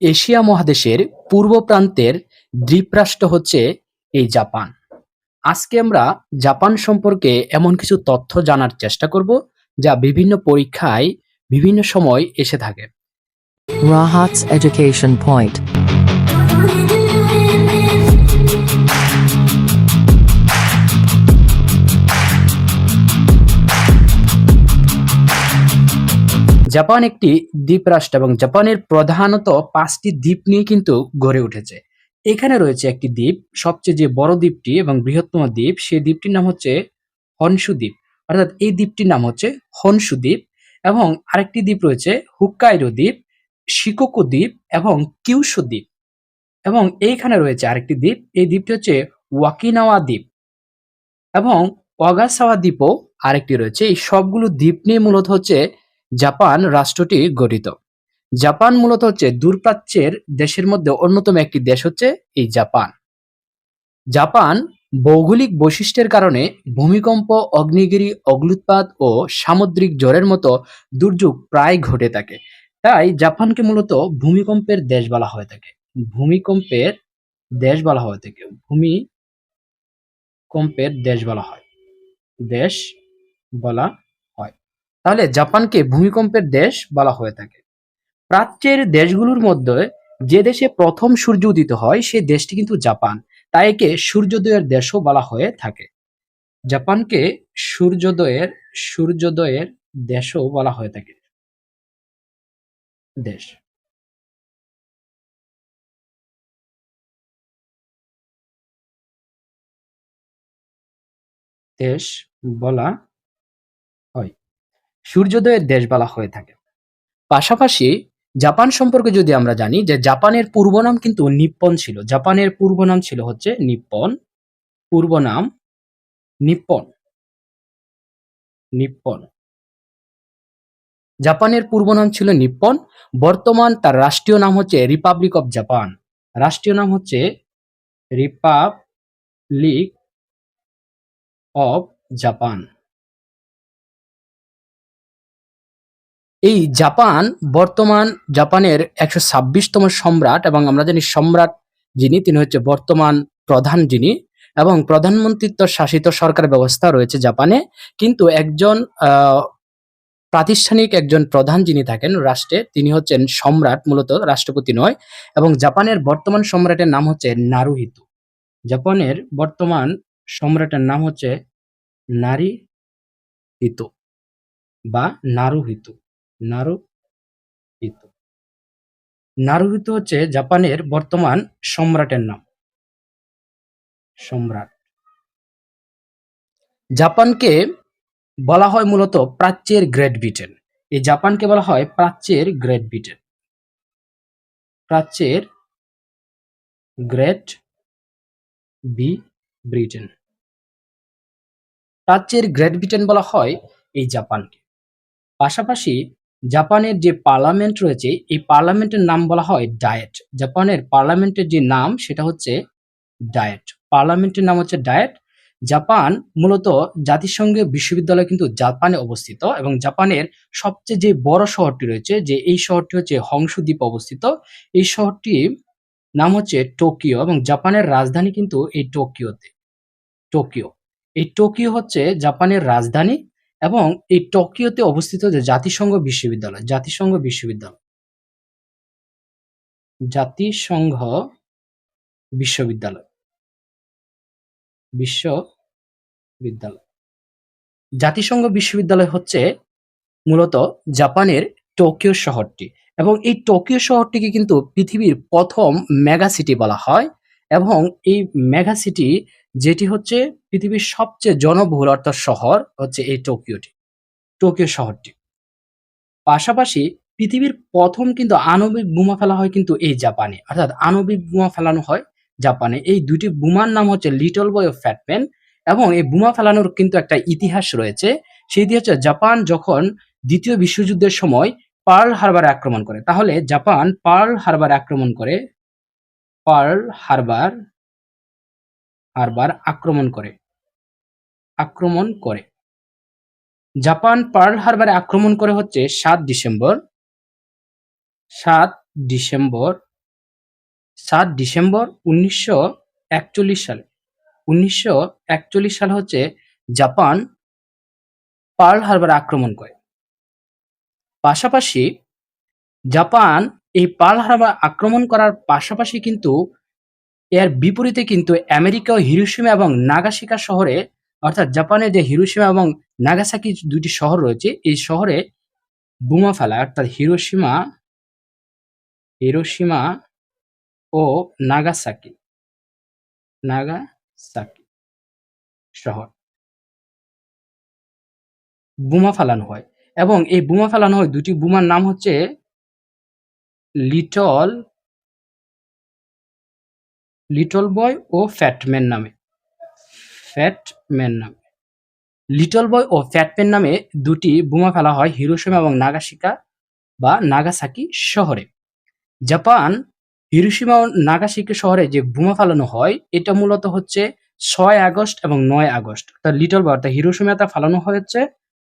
Asia মহাদেশের পূর্ব প্রান্তের দ্বীপরাষ্ট্র হচ্ছে এই জাপান আজকে আমরা জাপান সম্পর্কে এমন কিছু তথ্য জানার চেষ্টা করব, যা বিভিন্ন পরীক্ষায় বিভিন্ন সময় এসে থাকে এডুকেশন পয়েন্ট. জাপান একটি দ্বীপরাষ্ট্র এবং জাপানের প্রধানত পাঁচটি দ্বীপ নিয়ে কিন্তু গড়ে উঠেছে। এখানে রয়েছে একটি দ্বীপ, সবচেয়ে যে বড় দ্বীপটি এবং বৃহত্তম দ্বীপ সেই দ্বীপটির নাম হচ্ছে হনসু দ্বীপ। অর্থাৎ এই দ্বীপটির নাম হচ্ছে হনসু দ্বীপ এবং আরেকটি দ্বীপ রয়েছে হুক্কাইডো দ্বীপ, শিকোকু দ্বীপ এবং কিউসু দ্বীপ। এবং এইখানে রয়েছে আরেকটি দ্বীপ, এই দ্বীপটি হচ্ছে ওয়াকিনাওয়া দ্বীপ এবং অগাসাওয়া দ্বীপও আরেকটি রয়েছে। এই সবগুলো দ্বীপ নিয়ে মূলত হচ্ছে জাপান রাষ্ট্রটি গঠিত। জাপান মূলত হচ্ছে দূরপ্রাচ্যের দেশের মধ্যে অন্যতম একটি দেশ হচ্ছে এই জাপান। জাপান ভৌগোলিক বৈশিষ্ট্যের কারণে ভূমিকম্প, অগ্নিগিরি অগ্নুৎপাত ও সামুদ্রিক জ্বরের মতো দুর্যোগ প্রায় ঘটে থাকে। তাই জাপানকে মূলত ভূমিকম্পের দেশ বলা হয়ে থাকে। ভূমিকম্পের দেশ বলা হয়ে থাকে। ভূমি কম্পের দেশ বলা হয়। দেশ বলা তাহলে জাপানকে ভূমিকম্পের দেশ বলা হয়ে থাকে। প্রাচ্যের দেশগুলোর মধ্যে যে দেশে প্রথম সূর্য উদিত হয়, সেই দেশটি কিন্তু জাপান। তাই একে সূর্যোদয়ের দেশও বলা হয়ে থাকে। জাপানকে সূর্যোদয়ের সূর্যোদয়ের দেশও বলা হয়ে থাকে। দেশ। দেশ বলা হয়। সূর্যোদয়ের দেশ বলা হয়ে থাকে। পাশাপাশি জাপান সম্পর্কে যদি আমরা জানি যে জাপানের পূর্ব নাম কিন্তু নিপ্পন ছিল। জাপানের পূর্ব নাম ছিল হচ্ছে নিপ্পন। পূর্ব নাম নিপ্পন। নিপ্পন। জাপানের পূর্ব নাম ছিল নিপ্পন। বর্তমান তার রাষ্ট্রীয় নাম হচ্ছে রিপাবলিক অফ জাপান। রাষ্ট্রীয় নাম হচ্ছে রিপাবলিক অফ জাপান। এই জাপান বর্তমান জাপানের একশো ছাব্বিশতম সম্রাট এবং আমরা জানি সম্রাট যিনি, তিনি হচ্ছে বর্তমান প্রধান যিনি এবং প্রধানমন্ত্রিত্ব শাসিত সরকার ব্যবস্থা রয়েছে জাপানে। কিন্তু একজন প্রাতিষ্ঠানিক একজন প্রধান যিনি থাকেন রাষ্ট্রে, তিনি হচ্ছেন সম্রাট, মূলত রাষ্ট্রপতি নয় এবং জাপানের বর্তমান সম্রাটের নাম হচ্ছে নারুহিতো। জাপানের বর্তমান সম্রাটের নাম হচ্ছে নারী হিতু বা নারুহিতো। নারুহিতো নারুহিতো হচ্ছে জাপানের বর্তমান সম্রাটের নাম। সম্রাট। জাপানকে বলা হয় মূলত প্রাচ্যের গ্রেট ব্রিটেন। এই জাপানকে বলা হয় প্রাচ্যের গ্রেট ব্রিটেন। প্রাচ্যের গ্রেট বি ব্রিটেন। প্রাচ্যের গ্রেট ব্রিটেন বলা হয় এই জাপানকে। পাশাপাশি জাপানের যে পার্লামেন্ট রয়েছে, এই পার্লামেন্টের নাম বলা হয় ডায়েট। জাপানের পার্লামেন্টের যে নাম, সেটা হচ্ছে ডায়েট। পার্লামেন্টের নাম হচ্ছে ডায়েট। জাপান মূলত জাতিসংঘের বিশ্ববিদ্যালয় কিন্তু জাপানে অবস্থিত এবং জাপানের সবচেয়ে যে বড় শহরটি রয়েছে, যে এই শহরটি হচ্ছে হংসু দ্বীপ অবস্থিত। এই শহরটি নাম হচ্ছে টোকিও এবং জাপানের রাজধানী কিন্তু এই টোকিওতে। টোকিও। এই টোকিও হচ্ছে জাপানের রাজধানী। এবং এই টোকিওতে অবস্থিত যে জাতিসংঘ বিশ্ববিদ্যালয় জাতিসংঘ বিশ্ববিদ্যালয়। জাতিসংঘ বিশ্ববিদ্যালয়। বিশ্ববিদ্যালয়। জাতিসংঘ বিশ্ববিদ্যালয় হচ্ছে মূলত জাপানের টোকিও শহরটি এবং এই টোকিও শহরটিকে কিন্তু পৃথিবীর প্রথম মেগা সিটি বলা হয় এবং এই মেগা সিটি যেটি হচ্ছে পৃথিবীর সবচেয়ে জনবহুল অর্থাৎ শহর হচ্ছে এই টোকিওটি, টোকিও শহরটি। পাশাপাশি পৃথিবীর প্রথম কিন্তু আণবিক বোমা ফেলা হয় কিন্তু এই জাপানে, অর্থাৎ আণবিক বোমা ফেলানো হয় জাপানে। এই দুটি বোমার নাম হচ্ছে লিটল বয় অফ ফ্যাটম্যান এবং এই বোমা ফেলানোর কিন্তু একটা ইতিহাস রয়েছে। সেই হচ্ছে জাপান যখন দ্বিতীয় বিশ্বযুদ্ধের সময় পার্ল হারবার আক্রমণ করে। তাহলে জাপান পার্ল হারবার আক্রমণ করে। পার্ল হারবার হারবার আক্রমণ করে। আক্রমণ করে। জাপান পার্ল হারবারে আক্রমণ করে হচ্ছে সাত ডিসেম্বর। সাত ডিসেম্বর। সাত ডিসেম্বর উনিশশো একচল্লিশ সালে। উনিশশো একচল্লিশ সালে হচ্ছে জাপান পার্ল হারবার আক্রমণ করে। পাশাপাশি জাপান এই পার্ল হারবার আক্রমণ করার পাশাপাশি কিন্তু এর বিপরীতে কিন্তু আমেরিকা ও হিরোশিমা এবং নাগাসাকি শহরে, অর্থাৎ জাপানের যে হিরোশিমা এবং নাগাসাকি দুটি শহর রয়েছে, এই শহরে বোমা ফেলা, অর্থাৎ হিরোশিমা হিরোশিমা ও নাগাসাকি নাগাসাকি শহর। বোমা ফেলানো হয়। এবং এই বোমা ফেলানো হয় দুটি বোমার নাম হচ্ছে লিটল লিটল বয় ও ফ্যাটম্যান নামে। ফ্যাটম্যান নামে। লিটল বয় ও ফ্যাটম্যান নামে দুটি বোমা ফেলা হয় হিরোশিমা এবং নাগাসিকা বা নাগাসাকি শহরে। জাপান, হিরোশিমা ও নাগাসাকি শহরে যে বোমা ফেলানো হয়, এটা মূলত হচ্ছে ছয় আগস্ট এবং নয় আগস্ট। অর্থাৎ লিটল বয় অর্থাৎ হিরোশিমাতে ফেলানো হয়েছে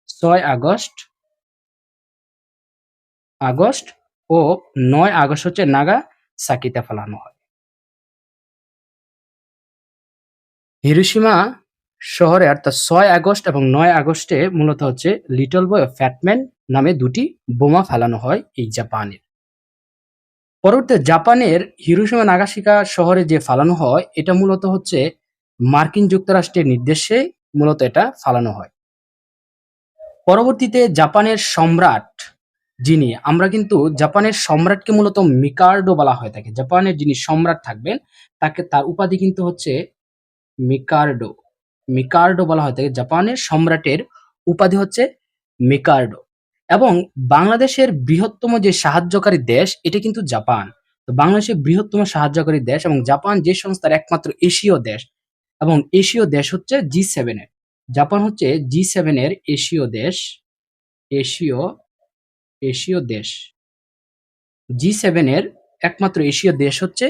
ছয় আগস্ট আগস্ট ও নয় আগস্ট হচ্ছে নাগাসাকিতে ফেলানো হয়। হিরোশিমা শহরে অর্থাৎ ছয় আগস্ট এবং নয় আগস্টে মূলত হচ্ছে লিটল বয় ফ্যাটম্যান নামে দুটি বোমা ফেলানো হয় এই জাপানের। পরবর্তী জাপানের হিরোশিমা নাগাসিকা শহরে যে ফালানো হয়, এটা মূলত হচ্ছে মার্কিন যুক্তরাষ্ট্রের নির্দেশে মূলত এটা ফালানো হয়। পরবর্তীতে জাপানের সম্রাট, যিনি, আমরা কিন্তু জাপানের সম্রাটকে মূলত মিকার্ডো বলা হয়ে থাকে জাপানের যিনি সম্রাট থাকবেন, তাকে, তার উপাধি কিন্তু হচ্ছে মিকার্ডো। মিকার্ডো বলা হয় থাকে জাপানের সম্রাটের উপাধি হচ্ছে মিকার্ডো। এবং বাংলাদেশের বৃহত্তম যে সাহায্যকারী দেশ, এটা কিন্তু জাপান। তো বাংলাদেশের বৃহত্তম সাহায্যকারী দেশ এবং জাপান যে সংস্থার একমাত্র এশীয় দেশ এবং এশীয় দেশ হচ্ছে জি সেভেনের জাপান হচ্ছে জি সেভেনের এশীয় দেশ। এশীয় এশীয় দেশ। জি সেভেনের একমাত্র এশীয় দেশ হচ্ছে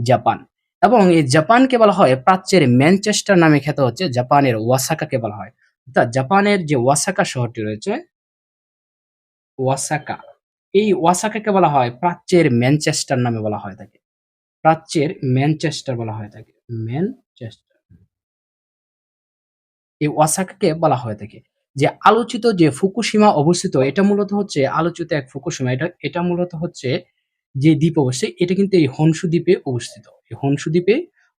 জাপান। এবং এই জাপানকে বলা হয় প্রাচ্যের ম্যানচেস্টার নামে খ্যাত হচ্ছে জাপানের ওয়াসাকাকে বলা হয়। অর্থাৎ জাপানের যে ওয়াসাকা শহরটি রয়েছে, ওয়াসাকা, এই ওয়াসাকাকে বলা হয় প্রাচ্যের ম্যানচেস্টার নামে বলা হয় থাকে প্রাচ্যের ম্যানচেস্টার বলা হয় থাকে ম্যানচেস্টার। এই ওয়াসাকাকে বলা হয় থাকে যে আলোচিত যে ফুকুশিমা অবস্থিত, এটা মূলত হচ্ছে আলোচিত এক ফুকুসীমা এটা এটা মূলত হচ্ছে যে দ্বীপ অবশ্যই এটা কিন্তু এই হনসু দ্বীপে অবস্থিত। এই হনসু দ্বীপে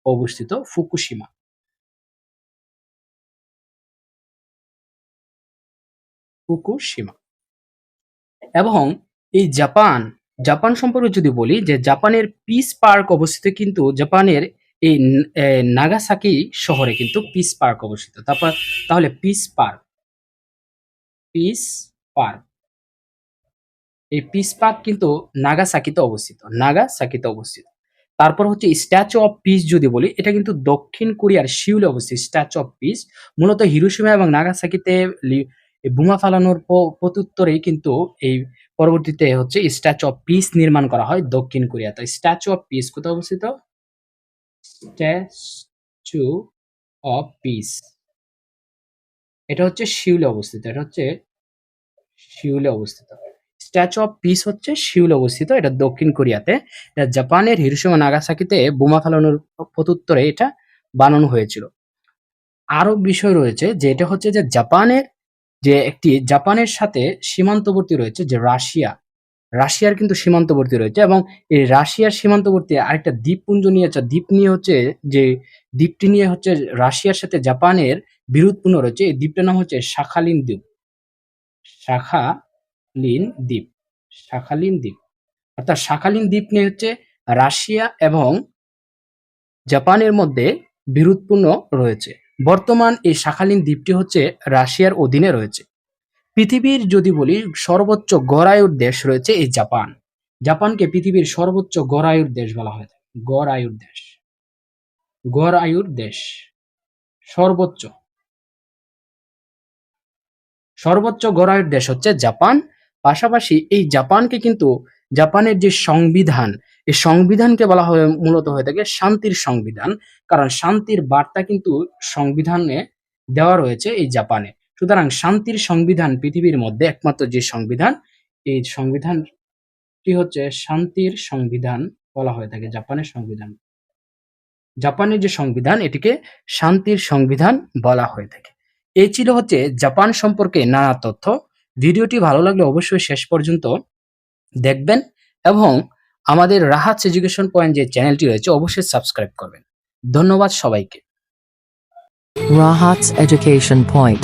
অবস্থিত ফুকুশিমা। ফুকুশিমা। এবং এই জাপান জাপান সম্পর্কে যদি বলি, যে জাপানের পিস পার্ক অবস্থিত কিন্তু জাপানের এই নাগাসাকি শহরে কিন্তু পিস পার্ক অবস্থিত। তারপর তাহলে পিস পার্ক। Peace park. এই পিস পার্ক কিন্তু নাগাসাকিতে অবস্থিত নাগাসাকিতে অবস্থিত। তারপর হচ্ছে স্ট্যাচু অফ পিস যদি বলি, এটা কিন্তু দক্ষিণ কোরিয়ার শিউলে অবস্থিত, স্ট্যাচু অফ পিস। মূলত হিরোশিমা এবং নাগাসাকিতে বোমা ফালানোর প্রত্যুত্তরেই কিন্তু এই পরবর্তীতে হচ্ছে স্ট্যাচু অফ পিস নির্মাণ করা হয় দক্ষিণ কোরিয়াতে স্ট্যাচু অফ পিস কোথায় অবস্থিত? Statue of peace. এটা হচ্ছে শিউলে অবস্থিত, এটা হচ্ছে শিউলে অবস্থিত। স্ট্যাচু অফ পিস হচ্ছে শিউলে অবস্থিত, এটা দক্ষিণ কোরিয়াতে। এটা জাপানের হিরোশিমা নাগাসাকিতে বোমা ফেলানোর প্রত্যুত্তরে এটা বানানো হয়েছিল। আরও বিষয় রয়েছে যে এটা হচ্ছে যে জাপানের যে একটি, জাপানের সাথে সীমান্তবর্তী রয়েছে যে রাশিয়া। রাশিয়ার কিন্তু সীমান্তবর্তী রয়েছে এবং এই রাশিয়ার সীমান্তবর্তী আরেকটা দ্বীপপুঞ্জ নিয়ে হচ্ছে দ্বীপ নিয়ে হচ্ছে যে দ্বীপটি নিয়ে হচ্ছে রাশিয়ার সাথে জাপানের বিরোধপূর্ণ রয়েছে। এই দ্বীপটার নাম হচ্ছে শাখালিন দ্বীপ। শাখালিন দ্বীপ শাখালিন দ্বীপ। অর্থাৎ শাখালিন দ্বীপ নিয়ে হচ্ছে রাশিয়া এবং জাপানের মধ্যে বিরোধপূর্ণ রয়েছে। বর্তমান এই শাখালিন দ্বীপটি হচ্ছে রাশিয়ার অধীনে রয়েছে। পৃথিবীর যদি বলি, সর্বোচ্চ গড়ায়ুর দেশ রয়েছে এই জাপান। জাপানকে পৃথিবীর সর্বোচ্চ গড়ায়ুর দেশ বলা হয়। গড় আয়ুর দেশ। গড় আয়ুর দেশ। সর্বোচ্চ। সর্বোচ্চ গড়ায়ুর দেশ হচ্ছে জাপান। পাশাপাশি এই জাপানকে কিন্তু জাপানের যে সংবিধান, এই সংবিধানকে বলা হয় মূলত হয়ে থাকে শান্তির সংবিধান। কারণ শান্তির বার্তা কিন্তু সংবিধানে দেওয়া রয়েছে এই জাপানে। সুতরাং শান্তির সংবিধান পৃথিবীর মধ্যে একমাত্র যে সংবিধান, এই সংবিধানটি হচ্ছে শান্তির সংবিধান বলা হয়ে থাকে জাপানের সংবিধান। জাপানের যে সংবিধান, এটিকে শান্তির সংবিধান বলা হয়ে থাকে। এই ছিল হচ্ছে জাপান সম্পর্কে নানা তথ্য। ভিডিওটি ভালো লাগলে অবশ্যই শেষ পর্যন্ত দেখবেন এবং আমাদের রাহাত এডুকেশন পয়েন্ট যে চ্যানেলটি রয়েছে অবশ্যই সাবস্ক্রাইব করবেন ধন্যবাদ সবাইকে রাহাত এডুকেশন Point.